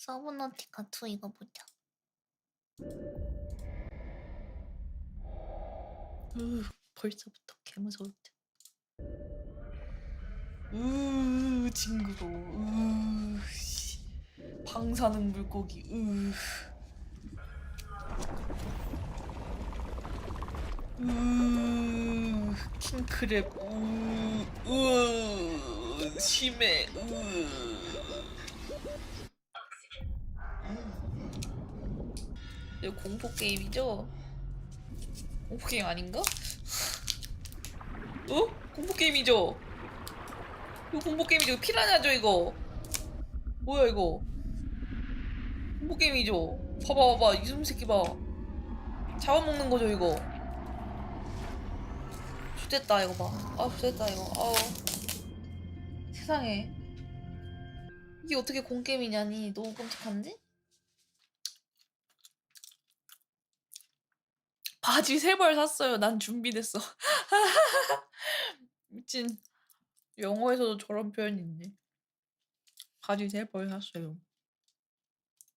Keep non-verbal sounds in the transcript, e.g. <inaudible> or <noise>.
서브너티카 2 이거 보자. 으 벌써부터 개무서울 듯. 으 징그러워. 으 씨. 방 사는 물고기. 으. 으 킹크랩. 으. 으 심해. 으. 이거 공포 게임이죠? 공포 게임 아닌가? 어? 공포 게임이죠? 이거 공포 게임이죠? 피라냐죠 이거? 뭐야 이거? 공포 게임이죠? 봐봐 봐봐 이놈 새끼 봐 잡아먹는 거죠 이거? 좋됐다 이거 봐. 아 좋됐다 이거. 아우 세상에 이게 어떻게 공 게임이냐니 너무 끔찍한데? 바지 세 벌 샀어요. 난 준비됐어. <laughs> 미친. 영어에서도 저런 표현이 있네. 바지 세 벌 샀어요.